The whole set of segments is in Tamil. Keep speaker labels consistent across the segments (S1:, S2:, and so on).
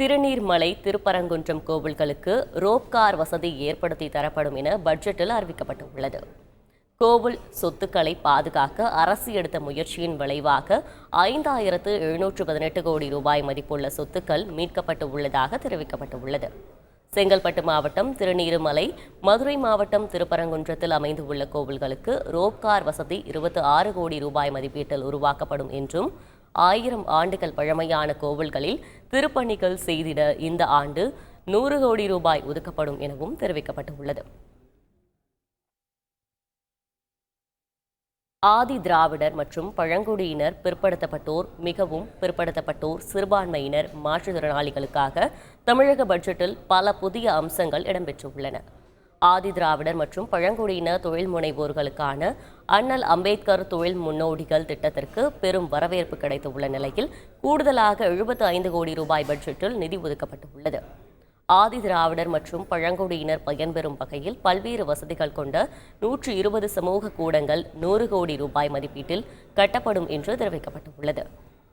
S1: திருநீர்மலை திருப்பரங்குன்றம் கோவில்களுக்கு ரோப்கார் வசதி ஏற்படுத்தி தரப்படும் என பட்ஜெட்டில் அறிவிக்கப்பட்டுள்ளது. கோவில் சொத்துக்களை பாதுகாக்க அரசு எடுத்த முயற்சியின் விளைவாக ஐந்தாயிரத்து எழுநூற்று பதினெட்டு கோடி ரூபாய் மதிப்புள்ள சொத்துக்கள் மீட்கப்பட்டு உள்ளதாக தெரிவிக்கப்பட்டுள்ளது. செங்கல்பட்டு மாவட்டம் திருநீருமலை மதுரை மாவட்டம் திருப்பரங்குன்றத்தில் அமைந்துள்ள கோவில்களுக்கு ரோப்கார் வசதி இருபத்தி ஆறு கோடி ரூபாய் மதிப்பீட்டில் உருவாக்கப்படும் என்றும் ஆயிரம் ஆண்டுகள் பழமையான கோவில்களில் திருப்பணிகள் செய்திட இந்த ஆண்டு நூறு கோடி ரூபாய் ஒதுக்கப்படும் எனவும் தெரிவிக்கப்பட்டுள்ளது. ஆதி திராவிடர் மற்றும் பழங்குடியினர் பிற்படுத்தப்பட்டோர் மிகவும் பிற்படுத்தப்பட்டோர் சிறுபான்மையினர் மாற்றுத்திறனாளிகளுக்காக தமிழக பட்ஜெட்டில் பல புதிய அம்சங்கள் இடம்பெற்றுள்ளன. ஆதி திராவிடர் மற்றும் பழங்குடியினர் தொழில் முனைவோர்களுக்கான அண்ணல் அம்பேத்கர் தொழில் முன்னோடிகள் திட்டத்திற்கு பெரும் வரவேற்பு கிடைத்துள்ள நிலையில் கூடுதலாக எழுபத்து ஐந்து கோடி ரூபாய் பட்ஜெட்டில் நிதி ஒதுக்கப்பட்டுள்ளது. ஆதி திராவிடர் மற்றும் பழங்குடியினர் பயன்பெறும் வகையில் பல்வேறு வசதிகள் கொண்ட நூற்று இருபது சமூக கூடங்கள் நூறு கோடி ரூபாய் மதிப்பீட்டில் கட்டப்படும் என்று தெரிவிக்கப்பட்டுள்ளது.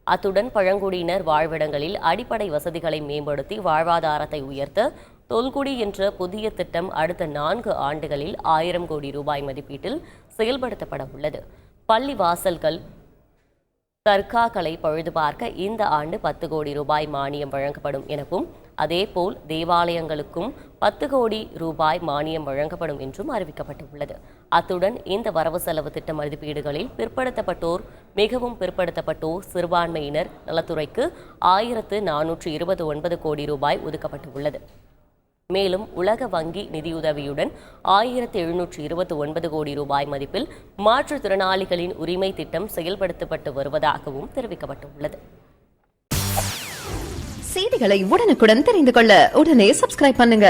S1: அத்துடன் பழங்குடியினர் வாழ்விடங்களில் அடிப்படை வசதிகளை மேம்படுத்தி வாழ்வாதாரத்தை உயர்த்த தொல்குடி என்ற புதிய திட்டம் அடுத்த நான்கு ஆண்டுகளில் ஆயிரம் கோடி ரூபாய் மதிப்பீட்டில் செயல்படுத்தப்பட உள்ளது. பள்ளி வாசல்கள் தர்காக்களை பழுது பார்க்க இந்த ஆண்டு பத்து கோடி ரூபாய் மானியம் வழங்கப்படும் எனவும் அதேபோல் தேவாலயங்களுக்கும் பத்து கோடி ரூபாய் மானியம் வழங்கப்படும் என்றும் அறிவிக்கப்பட்டுள்ளது. அத்துடன் இந்த வரவு செலவு திட்ட மதிப்பீடுகளில் பிற்படுத்தப்பட்டோர் மிகவும் பிற்படுத்தப்பட்டோர் சிறுபான்மையினர் நலத்துறைக்கு ஆயிரத்து நானூற்று இருபது ஒன்பது கோடி ரூபாய் ஒதுக்கப்பட்டுள்ளது. மேலும் உலக வங்கி நிதியுதவியுடன் ஆயிரத்தி எழுநூற்றி இருபத்தி ஒன்பது கோடி ரூபாய் மதிப்பில் மாற்றுத்திறனாளிகளின் உரிமை திட்டம் செயல்படுத்தப்பட்டு வருவதாகவும் தெரிவிக்கப்பட்டுள்ளது.
S2: செய்திகளை உடனுக்குடன் தெரிந்து கொள்ள உடனே சப்ஸ்கிரைப் பண்ணுங்க.